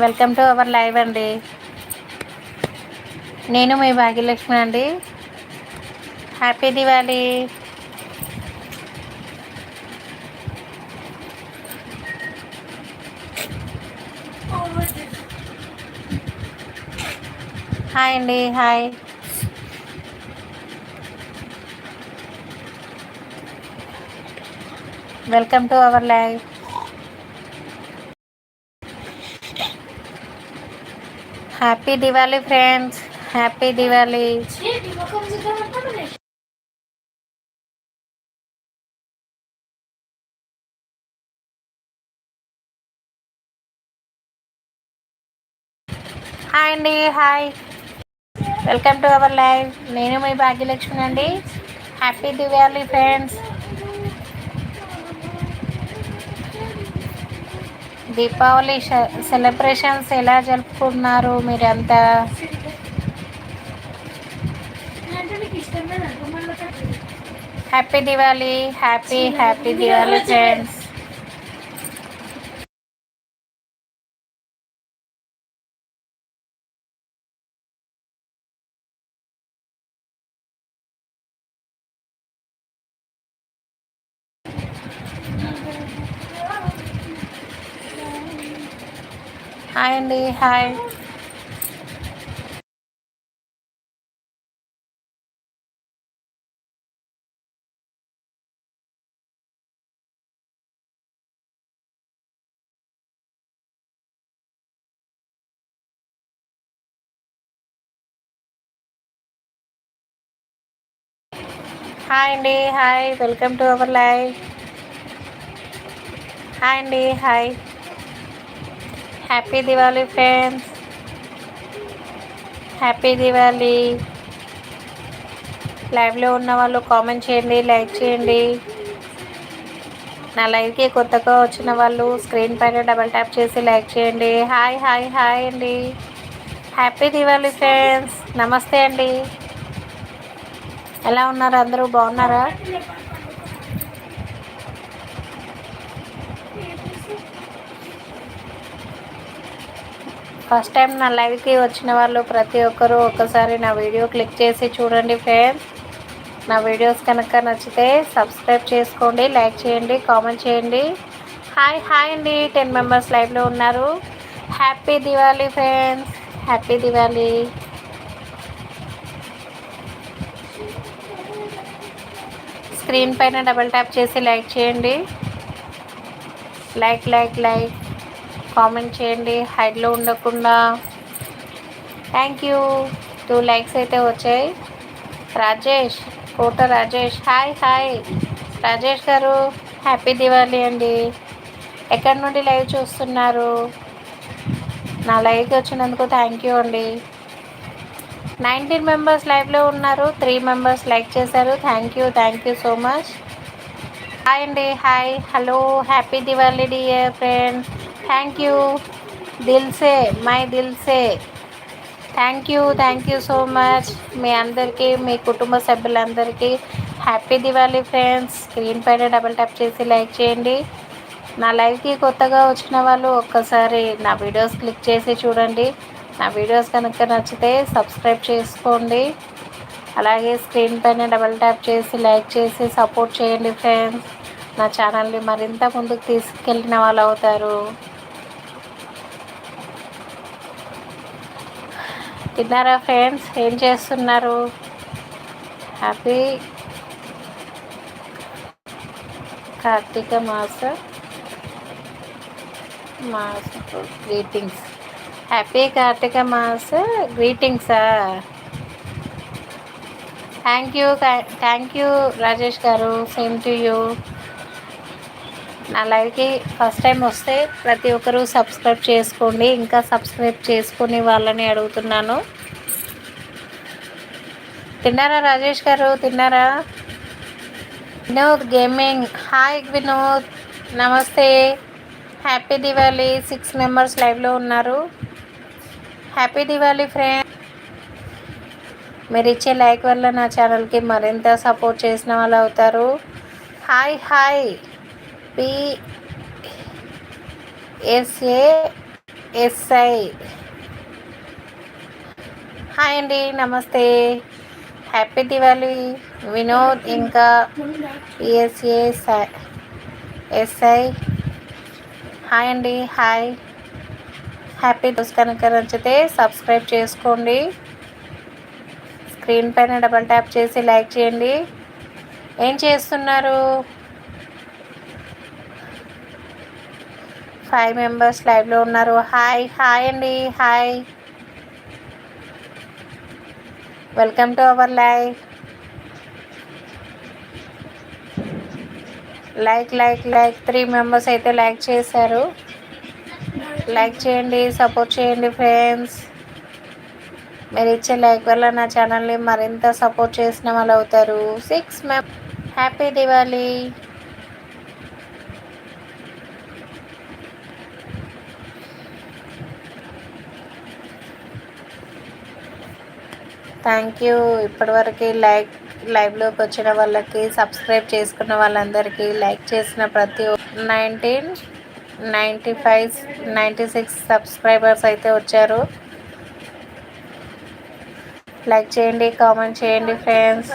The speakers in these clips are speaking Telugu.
వెల్కమ్ టు అవర్ లైవ్ అండి. నేను మీ భాగ్యలక్ష్మి అండి. హ్యాపీ దివాళీ హాయ్ అండి hi welcome to our live happy Diwali friends happy Diwali hi అండి hi welcome to our live నేను మీ భాగ్యలక్ష్మి అండి. Happy Diwali friends Deepavali celebrations ఎలా జరుపుకున్నారు? మీరంతా happy Diwali happy happy Diwali friends. Hi అండి హాయ్ హాయ్ అండి hi welcome to our live hi అండి hi happy Diwali friends happy Diwali లైవ్లో ఉన్న వాళ్ళు కామెంట్ చేయండి లైక్ చేయండి. నా లైవ్కి కొత్తగా వచ్చిన వాళ్ళు స్క్రీన్ పైన డబల్ ట్యాప్ చేసి లైక్ చేయండి. హాయ్ హాయ్ హాయ్ అండి. హ్యాపీ దివాళీ ఫ్రెండ్స్ నమస్తే అండి. ఎలా ఉన్నారు? అందరూ బాగున్నారా? ఫస్ట్ టైం నా లైవ్కి వచ్చిన వాళ్ళు ప్రతి ఒక్కరూ ఒక్కసారి నా వీడియో క్లిక్ చేసి చూడండి ఫ్రెండ్స్. నా వీడియోస్ కనుక నచ్చితే సబ్స్క్రైబ్ చేసుకోండి లైక్ చేయండి కామెంట్ చేయండి. హాయ్ హాయ్ అండి. టెన్ మెంబర్స్ లైవ్లో ఉన్నారు. Happy Diwali friends. Happy Diwali. Screen పైన డబుల్ ట్యాప్ చేసి లైక్ చేయండి. Like like like. కామెంట్ చేయండి. హైడ్లో ఉండకుండా. థ్యాంక్ యూ టూ లైక్స్ అయితే వచ్చాయి. రాజేష్ కోట రాజేష్. హాయ్ హాయ్ రాజేష్ గారు హ్యాపీ దివాళీ అండి. ఎక్కడి నుండి లైవ్ చూస్తున్నారు? నా లైవ్కి వచ్చినందుకు థ్యాంక్ యూ అండి. నైన్టీన్ మెంబర్స్ లైవ్లో ఉన్నారు. త్రీ మెంబర్స్ లైక్ చేశారు. Thank you thank you so much hi అండి hi hello happy Diwali dear friends thank you దిల్సే మై దిల్సే thank you thank you so much మీ అందరికీ మీ కుటుంబ సభ్యులందరికీ హ్యాపీ దివాళీ ఫ్రెండ్స్ స్క్రీన్ పైన డబల్ ట్యాప్ చేసి లైక్ చేయండి. నా లైవ్కి కొత్తగా వచ్చిన వాళ్ళు ఒక్కసారి నా వీడియోస్ క్లిక్ చేసి చూడండి. నా వీడియోస్ కనుక నచ్చితే సబ్స్క్రైబ్ చేసుకోండి. అలాగే స్క్రీన్ పైన డబల్ ట్యాప్ చేసి లైక్ చేసి సపోర్ట్ చేయండి ఫ్రెండ్స్ నా ఛానల్ని మరింత ముందుకు తీసుకెళ్ళిన వాళ్ళు అవుతారు. తిన్నారా ఫ్రెండ్స్? ఏం చేస్తున్నారు? హ్యాపీ కార్తీక మాస. మాస గ్రీటింగ్స్. హ్యాపీ కార్తీక మాస గ్రీటింగ్సా? Thank you thank you Rajesh గారు. Same to you. నా లైవ్కి ఫస్ట్ టైం వస్తే ప్రతి ఒక్కరూ సబ్స్క్రైబ్ చేసుకోండి. ఇంకా సబ్స్క్రైబ్ చేసుకుని వాళ్ళని అడుగుతున్నాను. తిన్నారా రాజేష్ గారు? తిన్నారా? వినోద్ గేమింగ్. హాయ్ వినోద్. నమస్తే. హ్యాపీ దివాళీ. సిక్స్ మెంబర్స్ లైవ్లో ఉన్నారు. Happy Diwali friend. మీరు ఇచ్చే లైక్ వల్ల నా ఛానల్కి మరింత సపోర్ట్ చేసిన వాళ్ళు అవుతారు. Hi hi. P SA SI hi అండి. నమస్తే. హ్యాపీ దివాళీ వినోద్ ఇంకా ఎస్ఏ ఎస్ఐ హాయ్ అండి హాయ్ హ్యాపీ దోస్ కనుక నచ్చితే సబ్స్క్రైబ్ చేసుకోండి. స్క్రీన్ పైన డబల్ ట్యాప్ చేసి లైక్ చేయండి. ఏం చేస్తున్నారు? ఫైవ్ మెంబర్స్ లైవ్లో ఉన్నారు. హాయ్ హాయ్ అండి hi welcome to our life like like like three members అయితే లైక్ చేశారు. లైక్ చేయండి సపోర్ట్ చేయండి ఫ్రెండ్స్ మీరు ఇచ్చే లైక్ వల్ల నా ఛానల్ని మరింత సపోర్ట్ చేసిన వాళ్ళు అవుతారు. సిక్స్ మెం హ్యాపీ దివాళీ థ్యాంక్ యూ ఇప్పటివరకు లైక్ లైవ్లోకి వచ్చిన వాళ్ళకి సబ్స్క్రైబ్ చేసుకున్న వాళ్ళందరికీ లైక్ చేసిన ప్రతి nineteen ninety five ninety six subscribers అయితే వచ్చారు. లైక్ చేయండి కామెంట్ చేయండి ఫ్రెండ్స్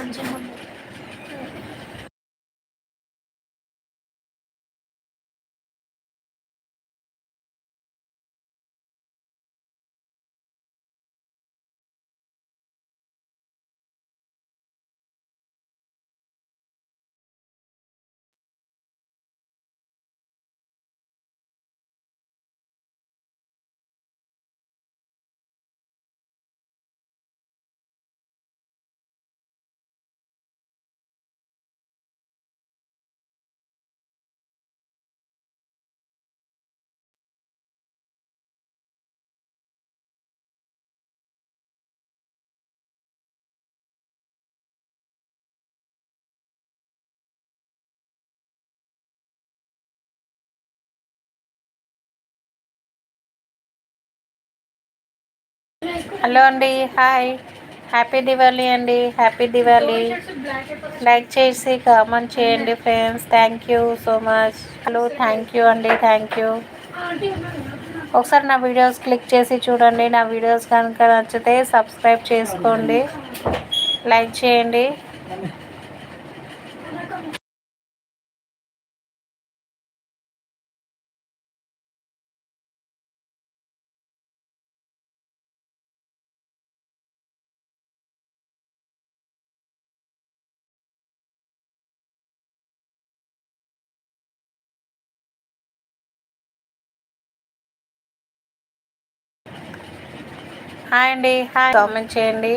హలో అండి హాయ్. హ్యాపీ దివాళీ అండి హ్యాపీ దివాళీ. లైక్ చేసి కామెంట్ చేయండి friends. Thank you so much. Hello thank you అండి థ్యాంక్ యూ. ఒకసారి నా వీడియోస్ క్లిక్ చేసి చూడండి. నా వీడియోస్ కనుక నచ్చితే సబ్స్క్రైబ్ చేసుకోండి. లైక్ చేయండి. హాయ్ అండి. హాయ్. కామెంట్ చేయండి.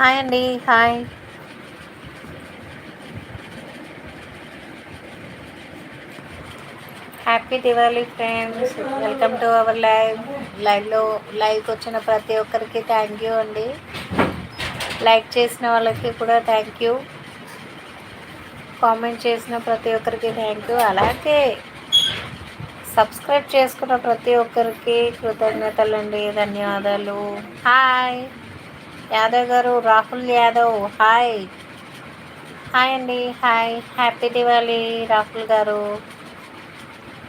హాయ్ అండి. Hi. Happy Diwali friends welcome to our live లైవ్లో లైవ్కి వచ్చిన ప్రతి ఒక్కరికి థ్యాంక్ యూ అండి. లైక్ చేసిన వాళ్ళకి కూడా థ్యాంక్ యూ కామెంట్ చేసిన ప్రతి ఒక్కరికి థ్యాంక్ యూ అలాగే సబ్స్క్రైబ్ చేసుకున్న ప్రతి ఒక్కరికి కృతజ్ఞతలు అండి. ధన్యవాదాలు. హాయ్ యాదవ్ గారు రాహుల్ యాదవ్. హాయ్ హాయ్ అండి. హాయ్ హ్యాపీ దివాళీ రాహుల్ గారు.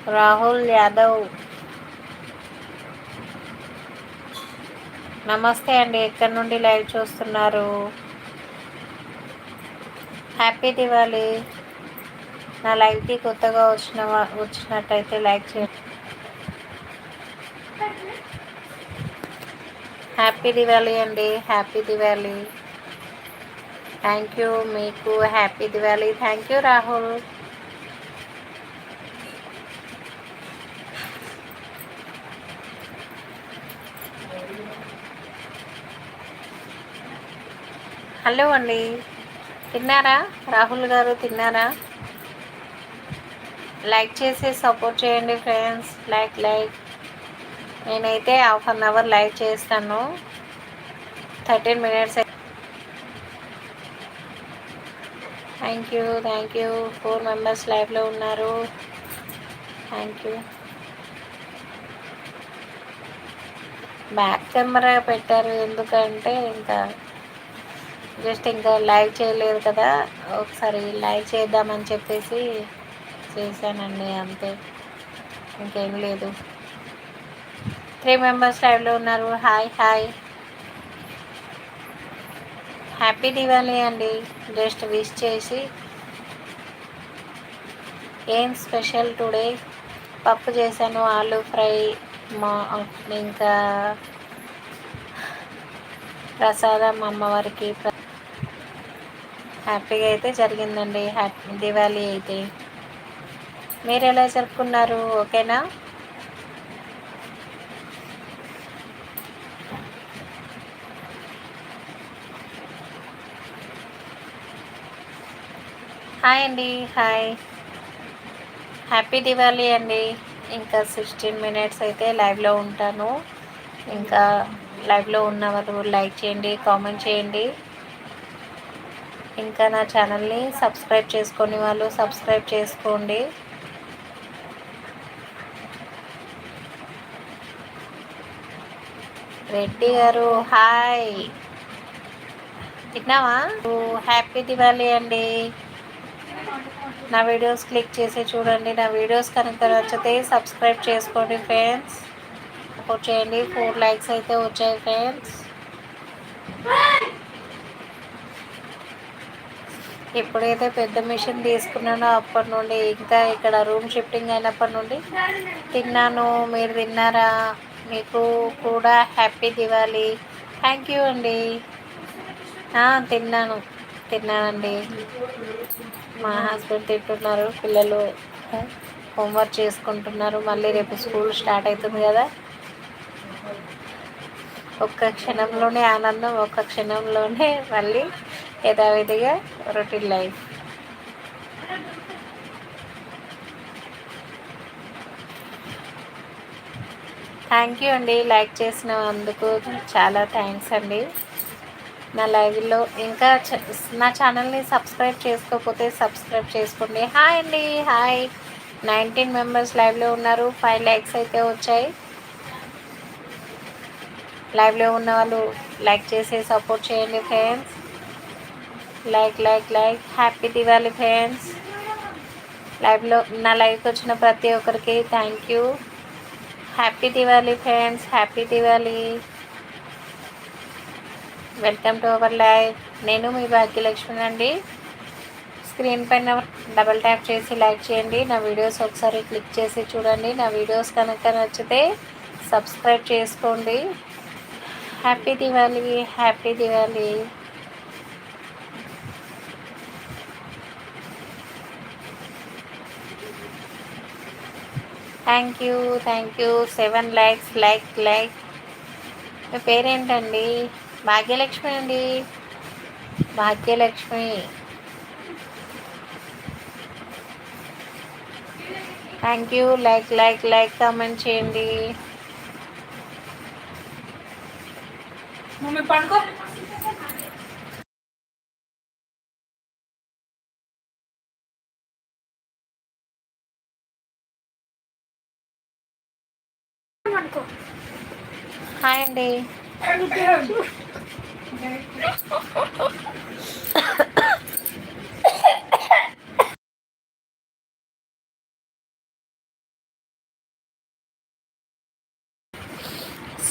రాహుల్ యాదవ్. నమస్తే అండి ఎక్కడి నుండి లైవ్ చూస్తున్నారు? హ్యాపీ దివాళీ. నా లైవ్కి కొత్తగా వచ్చిన వచ్చినట్టయితే లైక్ చేయండి. హ్యాపీ దివాళీ అండి హ్యాపీ దివాళీ. థ్యాంక్ యూ మీకు happy Diwali. Thank you Rahul. Hello అండి. తిన్నారా? రాహుల్ గారు తిన్నారా? లైక్ చేసి సపోర్ట్ చేయండి ఫ్రెండ్స్. Like like. నేనైతే హాఫ్ అన్ అవర్ లైక్ చేస్తాను. Thirteen minutes thank you thank you. Four members లైవ్లో ఉన్నారు. Thank you. బ్యాక్ కెమెరా పెట్టారు ఎందుకంటే ఇంకా జస్ట్ ఇంకా లైవ్ చేయలేదు కదా ఒకసారి లైవ్ చేద్దామని చెప్పేసి చేశానండి అంతే. ఇంకేం లేదు. త్రీ మెంబర్స్ లైవ్లో ఉన్నారు. హాయ్ హాయ్ హ్యాపీ దివాళీ అండి. జస్ట్ విష్ చేసి. ఏం స్పెషల్ టుడే పప్పు చేశాను ఆలు ఫ్రై మా ఇంకా ప్రసాదం అమ్మవారికి హ్యాపీగా అయితే జరిగిందండి. హ్యాపీ దివాళీ అయితే. మీరు ఎలా జరుపుకున్నారు? ఓకేనా? హాయ్ అండి. హాయ్. హ్యాపీ దివాళీ అండి. ఇంకా సిక్స్టీన్ మినిట్స్ అయితే లైవ్లో ఉంటాను. ఇంకా లైవ్లో ఉన్న లైక్ చేయండి కామెంట్ చేయండి. ఇంకా నా ఛానల్ని సబ్స్క్రైబ్ చేసుకొని వాళ్ళు సబ్స్క్రైబ్ చేసుకోండి. రెడ్డి గారు హాయ్. తిన్నావా? హ్యాపీ దివాళీ అండి. నా వీడియోస్ క్లిక్ చేసి చూడండి. నా వీడియోస్ కనుక నచ్చితే సబ్స్క్రైబ్ చేసుకోండి ఫ్రెండ్స్. సపోర్ట్ చేయండి. ఫోర్ లైక్స్ అయితే వచ్చాయి ఫ్రెండ్స్. ఎప్పుడైతే పెద్ద మిషన్ తీసుకున్నానో అప్పటి నుండి ఇంకా ఇక్కడ రూమ్ షిఫ్టింగ్ అయినప్పటి నుండి తిన్నాను. మీరు తిన్నారా? మీకు కూడా హ్యాపీ దివాలి థ్యాంక్ యూ అండి. తిన్నాను. తిన్నానండి. మా హస్బెండ్ తింటున్నారు పిల్లలు హోంవర్క్ చేసుకుంటున్నారు. మళ్ళీ రేపు స్కూల్ స్టార్ట్ అవుతుంది కదా. ఒక్క క్షణంలోనే ఆనందం ఒక్క క్షణంలోనే మళ్ళీ యథావిధిగా రొటీన్ లైఫ్. థ్యాంక్ యూ అండి లైక్ చేసిన అందుకు చాలా థ్యాంక్స్ అండి. నా లైవ్లో ఇంకా నా ఛానల్ని సబ్స్క్రైబ్ చేసుకోకపోతే సబ్స్క్రైబ్ చేసుకోండి. హాయ్ అండి హాయ్. నైన్టీన్ మెంబర్స్ లైవ్లో ఉన్నారు. ఫైవ్ లైక్స్ అయితే వచ్చాయి. లైవ్లో ఉన్న వాళ్ళు లైక్ చేసి సపోర్ట్ చేయండి friends. Like like like. Happy Diwali friends లైవ్లో నా లైవ్కి వచ్చిన ప్రతి ఒక్కరికి thank you happy Diwali friends happy Diwali welcome to our live నేను మీ భాగ్యలక్ష్మి అండి. స్క్రీన్ పైన డబల్ ట్యాప్ చేసి లైక్ చేయండి. నా వీడియోస్ ఒకసారి క్లిక్ చేసి చూడండి. నా వీడియోస్ కనుక నచ్చితే సబ్స్క్రైబ్ చేసుకోండి. Happy Diwali happy Diwali thank you thank you seven likes like like మీ పేరేంటండి? భాగ్యలక్ష్మి అండి. Bhagyalakshmi. Thank you like like like comment చేయండి. మమ్మీ పడుకో. అండి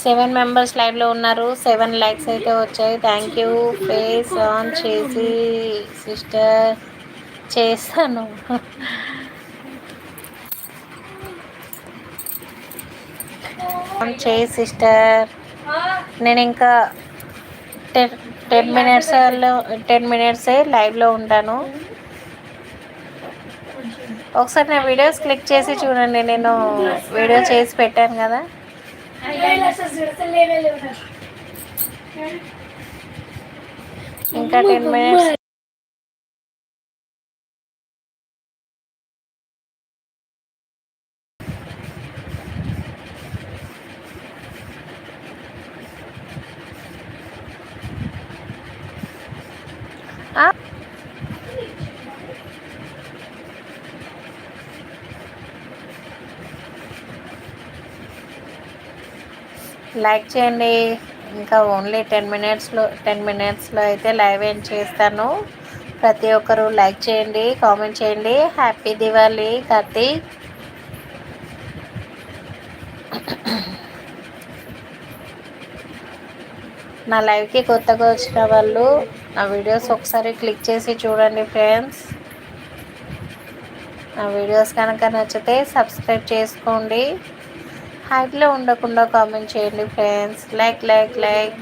సెవెన్ మెంబర్స్ లైవ్లో ఉన్నారు. సెవెన్ లైక్స్ అయితే వచ్చాయి. థ్యాంక్ యూ ఫేస్ ఆన్ చేసి సిస్టర్ చేస్తాను ఆన్ చేయి సిస్టర్ నేను ఇంకా టెన్ టెన్ మినిట్స్ టెన్ మినిట్సే లైవ్లో ఉంటాను. ఒకసారి నా వీడియోస్ క్లిక్ చేసి చూడండి నేను వీడియో చేసి పెట్టాను కదా. ఇంకా టెన్ మినిట్స్ లైక్ చేయండి. ఇంకా ఓన్లీ టెన్ మినిట్స్లో టెన్ మినిట్స్లో అయితే లైవ్ ఏం చేస్తాను. ప్రతి ఒక్కరు లైక్ చేయండి కామెంట్ చేయండి. హ్యాపీ దివాళీ కార్తీక్. నా లైవ్కి కొత్తగా వచ్చిన వాళ్ళు నా వీడియోస్ ఒకసారి క్లిక్ చేసి చూడండి ఫ్రెండ్స్. నా వీడియోస్ కనుక నచ్చితే సబ్స్క్రైబ్ చేసుకోండి. హైట్లో ఉండకుండా కామెంట్ చేయండి friends like like like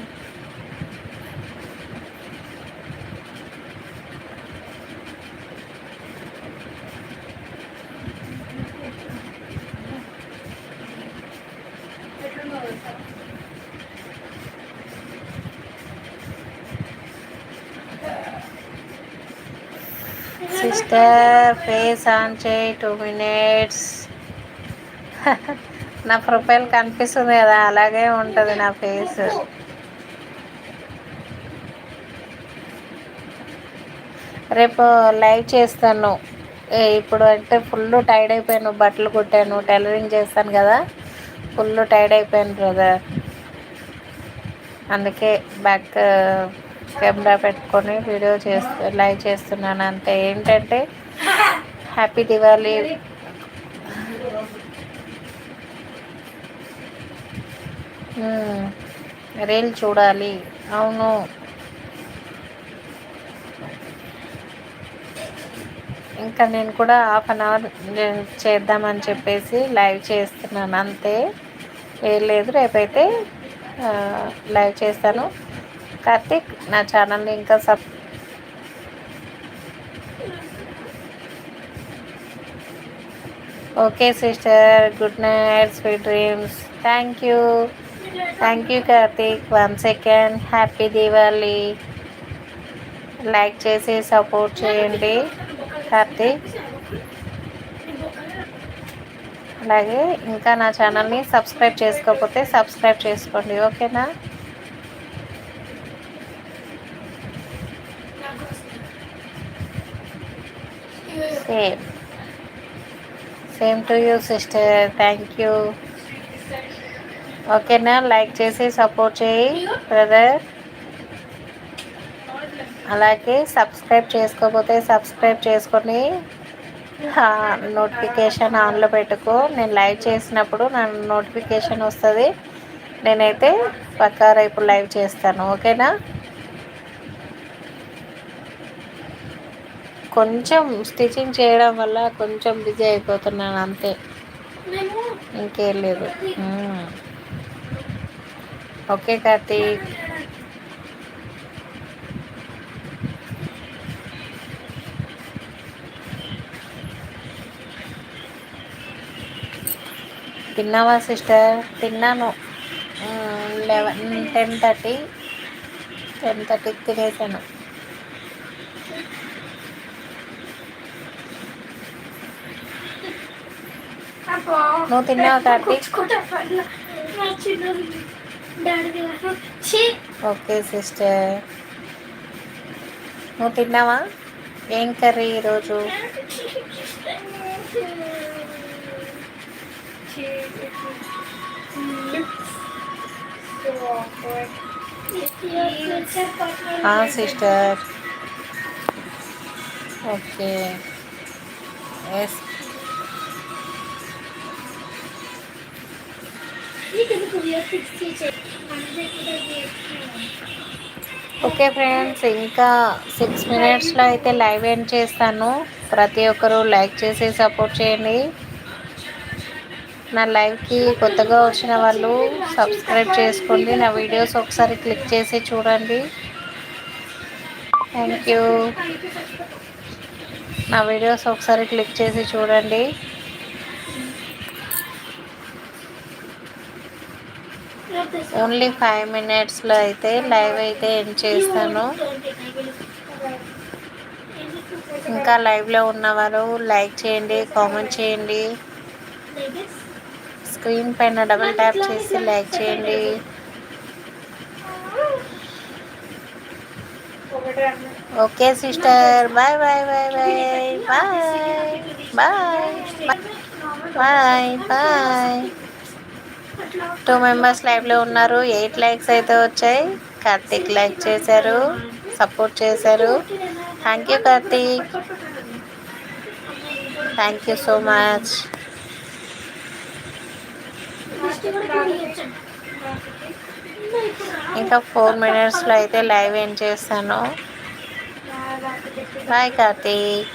sister face on చేయి టూ మినిట్స్ నా ప్రొఫైల్ కనిపిస్తుంది కదా అలాగే ఉంటుంది నా ఫేస్. రేపు లైవ్ చేస్తాను. ఇప్పుడు అంటే ఫుల్ టైర్డ్ అయిపోయాను బట్టలు కుట్టాను టైలరింగ్ చేస్తాను కదా. ఫుల్ టైర్డ్ అయిపోయాను బ్రదర్. అందుకే బ్యాక్ కెమెరా పెట్టుకొని వీడియో చేస్తూ లైవ్ చేస్తున్నాను. అంతే ఏంటంటే హ్యాపీ దివాళీ. రీల్ చూడాలి. అవును. ఇంకా నేను కూడా హాఫ్ అన్ అవర్ చేద్దామని చెప్పేసి లైవ్ చేస్తున్నాను. అంతే. ఏం లేదు. రేపైతే లైవ్ చేస్తాను. కార్తిక్ నా ఛానల్ని ఇంకా sub okay sister. Good night. Sweet dreams. Thank you. Thank you Karthik one second happy Diwali like చేసి సపోర్ట్ చేయండి. కార్తీక్ అలాగే ఇంకా నా ఛానల్ని సబ్స్క్రైబ్ చేసుకోకపోతే సబ్స్క్రైబ్ చేసుకోండి ఓకేనా? Same same to you sister thank you ఓకేనా? లైక్ చేసి సపోర్ట్ చేయి బ్రదర్. అలాగే సబ్స్క్రైబ్ చేసుకోకపోతే సబ్స్క్రైబ్ చేసుకొని నోటిఫికేషన్ ఆన్లో పెట్టుకో. నేను లైవ్ చేసినప్పుడు నా నోటిఫికేషన్ వస్తుంది. నేనైతే పక్కా రేపు లైవ్ చేస్తాను. ఓకేనా? కొంచెం స్టిచ్చింగ్ చేయడం వల్ల కొంచెం బిజీ అయిపోతున్నాను అంతే. ఇంకేం లేదు. ఓకే కార్తీక్ తిన్నావా సిస్టర్? తిన్నాను. Eleven ten thirty. టెన్ థర్టీకి తినేసాను. నువ్వు తిన్నావు కార్తీక్ ఓకే సిస్టర్. నువ్వు తిన్నావా? ఏం కర్రీ ఈరోజు? Sister. Okay. Yes okay friends ఇంకా సిక్స్ మినిట్స్లో అయితే లైవ్ ఎండ్ చేస్తాను. ప్రతి ఒక్కరూ లైక్ చేసి సపోర్ట్ చేయండి. నా లైవ్కి కొత్తగా వచ్చిన వాళ్ళు సబ్స్క్రైబ్ చేసుకోండి. నా వీడియోస్ ఒకసారి క్లిక్ చేసి చూడండి. థ్యాంక్ యూ నా వీడియోస్ ఒకసారి క్లిక్ చేసి చూడండి. ఓన్లీ ఫైవ్ మినిట్స్లో అయితే లైవ్ అయితే ఎండ్ చేస్తాను. ఇంకా లైవ్లో ఉన్నవారు లైక్ చేయండి కామెంట్ చేయండి. స్క్రీన్ పైన డబుల్ ట్యాప్ చేసి లైక్ చేయండి. Okay sister bye bye bye bye bye bye bye bye. Two members లైవ్లో ఉన్నారు. ఎయిట్ లైక్స్ అయితే వచ్చాయి. కార్తీక్ లైక్ చేశారు. సపోర్ట్ చేశారు. Thank you Karthik thank you so much ఇంకా ఫోర్ మినిట్స్లో అయితే లైవ్ ఏం చేస్తాను. బాయ్ కార్తీక్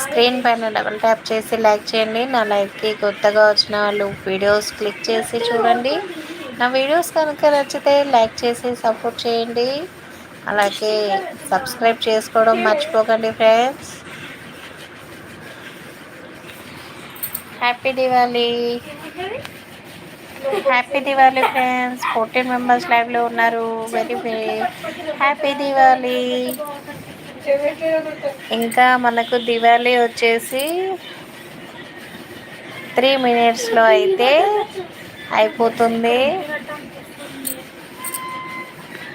స్క్రీన్ పైన డబుల్ ట్యాప్ చేసి లైక్ చేయండి. నా లైఫ్కి కొత్తగా వచ్చిన వాళ్ళు వీడియోస్ క్లిక్ చేసి చూడండి. నా వీడియోస్ కనుక నచ్చితే లైక్ చేసి సపోర్ట్ చేయండి. అలాగే సబ్స్క్రైబ్ చేసుకోవడం మర్చిపోకండి friends happy Diwali happy Diwali friends fourteen members లైవ్లో ఉన్నారు. వెరీ వెరీ హ్యాపీ దివాళీ ఇంకా మనకు దివాళీ వచ్చేసి త్రీ మినిట్స్లో అయితే అయిపోతుంది.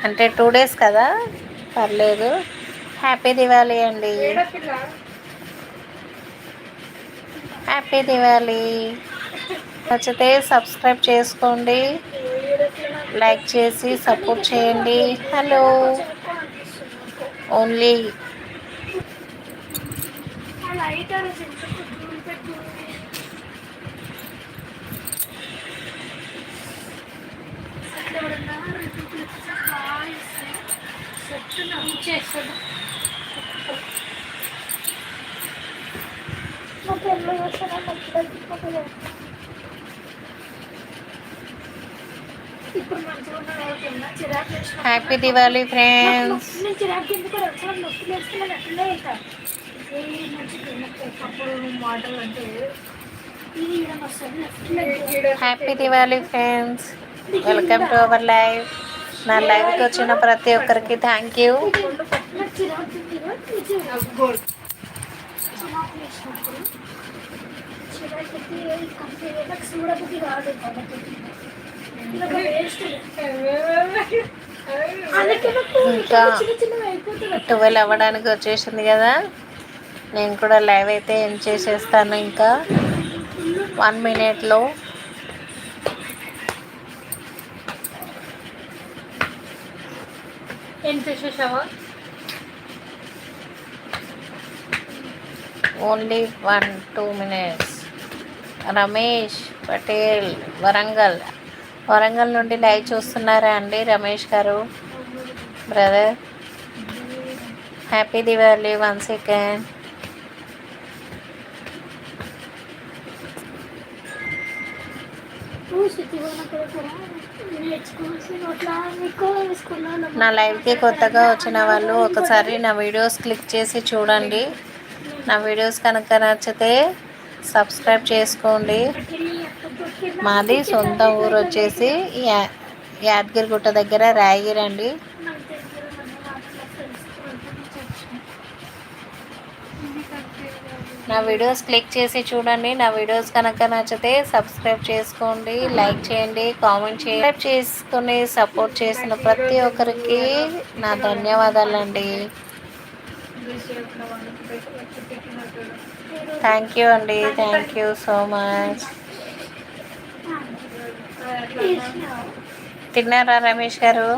అంటే టూ డేస్ కదా? పర్లేదు. హ్యాపీ దివాళీ అండి. హ్యాపీ దివాళీ. నచ్చితే సబ్స్క్రైబ్ చేసుకోండి. లైక్ చేసి సపోర్ట్ చేయండి. హలో. ఓన్లీ చేస్తాను ఇప్పుడు మంచిగా ఉన్న చిరాకు హ్యాపీ దివాళీ ఫ్రెండ్స్ నేను చిరాకు ఎందుకు వచ్చాను నొప్పి వేసుకున్నాను అట్లనే happy Diwali friends welcome to our live నా లైవ్కి వచ్చిన ప్రతి ఒక్కరికి థ్యాంక్ యూ ఇంకా ట్వెల్వ్ అవ్వడానికి వచ్చేసింది కదా. నేను కూడా లైవ్ అయితే ఏం చేసేస్తాను ఇంకా? వన్ మినిట్లో ఏం చేసేసావా? Only one two minutes Ramesh Patel Warangal. Warangal నుండి లైవ్ చూస్తున్నారా అండి రమేష్ గారు? Brother happy Diwali one second నా లైవ్కి కొత్తగా వచ్చిన వాళ్ళు ఒకసారి నా వీడియోస్ క్లిక్ చేసి చూడండి. నా వీడియోస్ కనుక నచ్చితే సబ్స్క్రైబ్ చేసుకోండి. మాది సొంత ఊరు వచ్చేసి యా యాదగిరిగుట్ట దగ్గర రాయగిరండి నా వీడియోస్ క్లిక్ చేసి చూడండి. నా వీడియోస్ కనుక నచ్చితే సబ్స్క్రైబ్ చేసుకోండి లైక్ చేయండి కామెంట్ చేయండి. చేసుకుని సపోర్ట్ చేసిన ప్రతి ఒక్కరికి నా ధన్యవాదాలండి. థ్యాంక్ యూ అండి. థ్యాంక్ యూ సో మచ్ తిన్నారా రమేష్ గారు?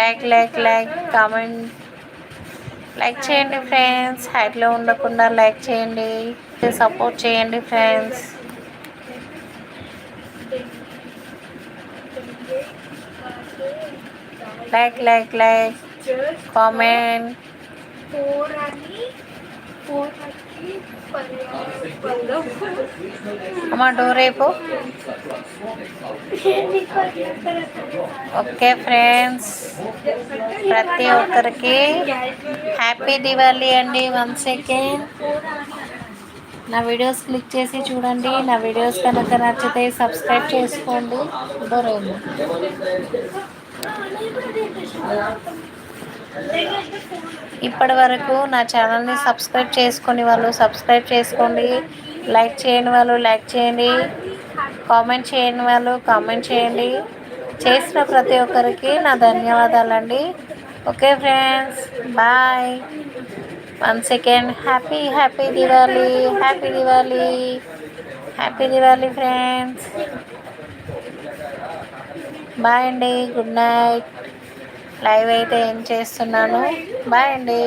Like like like comment like చేయండి ఫ్రెండ్స్ హైట్లో ఉండకుండా లైక్ చేయండి. సపోర్ట్ చేయండి friends like like like comment అమ్మ డోర్ ఓకే ఫ్రెండ్స్. ప్రతి ఒక్కరికి హ్యాపీ దివాళీ అండి వన్ సెకండ్ నా వీడియోస్ క్లిక్ చేసి చూడండి. నా వీడియోస్ కనుక నచ్చితే సబ్స్క్రైబ్ చేసుకోండి. డోర్ రేపు ఇప్పటి వరకు నా ఛానల్ని సబ్స్క్రైబ్ చేసుకుని వాళ్ళు సబ్స్క్రైబ్ చేసుకోండి. లైక్ చేయని వాళ్ళు లైక్ చేయండి. కామెంట్ చేయని వాళ్ళు కామెంట్ చేయండి. చేసిన ప్రతి ఒక్కరికి నా ధన్యవాదాలండి. Okay friends bye. One second happy happy Diwali happy Diwali. Happy Diwali friends. Bye అండి గుడ్ నైట్. లైవ్ అయితే ఏం చేస్తున్నాను? బాయ్ అండి.